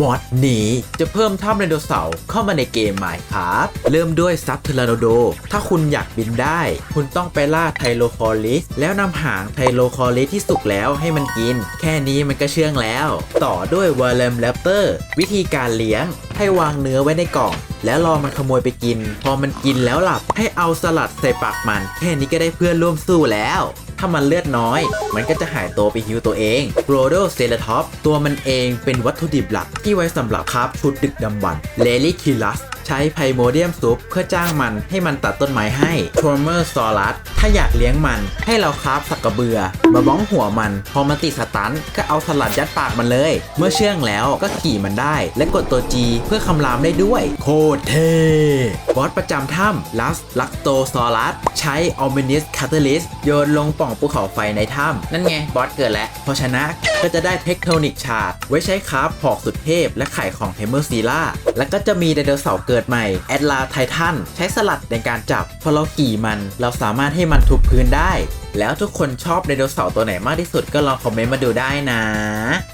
มอดนี้จะเพิ่มถ้ำไดโนเสาร์เข้ามาในเกม Minecraft เริ่มด้วยซับเทลาโนโด ถ้าคุณอยากบินได้ คุณต้องไปล่าไทโลคอลิส แล้วนำหางไทโลคอลิสที่สุกแล้วให้มันกิน แค่นี้มันก็เชื่องแล้ว ต่อด้วยว a เลมแรปเตอร์วิธีการเลี้ยง ให้วางเนื้อไว้ในกล่องแล้วรอมันขโมยไปกิน พอมันกินแล้วหลับให้เอาสลัดใส่ปากมัน แค่นี้ก็ได้เพื่อนร่วมสู้แล้ว ถ้ามันเลือดน้อย มันก็จะหายตัวไปฮิวตัวเองโรโดเซเลทอปตัวมันเองเป็นวัตถุดิบหลักที่ไว้สำหรับคราฟชุดดึกดำบรรพ์เลลิคิลัส ใช้ไพโมเดียมซุปเพื่อจ้างมันให้มันตัดต้นไม้ให้ทรเมอร์ซอรัสถ้าอยากเลี้ยงมัน ให้เราคราฟสักกระเบือ มาบ้องหัวมัน พอมันติดสตันก็เอาสลัดยัดปากมันเลย เมื่อเชื่องแล้วก็ขี่มันได้ และกดตัว G เพื่อคำรามได้ด้วย โคตรเท่บอสประจำถ้ำลัสลักโตซอรัสใช้ออม n นิสคาตาลิสโยนลงป่องภูเขาไฟในถ้ำนั่นไงบอสเกิดแล้วพอชนะก็จะได้เทคโทนิกชาร์ดไว้ใช้คราฟหอกสุดเทพและไข่ของเทมเมอร์ซีล่าแล้วก็จะมีไดโนเสาร์เกิดใหม่แอดลาไททันใช้สลัดในการจับพอเราขี่มันเราสามารถให้มันทุบพื้นได้ แล้วทุกคนชอบไดโนเสาร์ตัวไหนมากที่สุดก็ลองคอมเมนต์มาดูได้นะ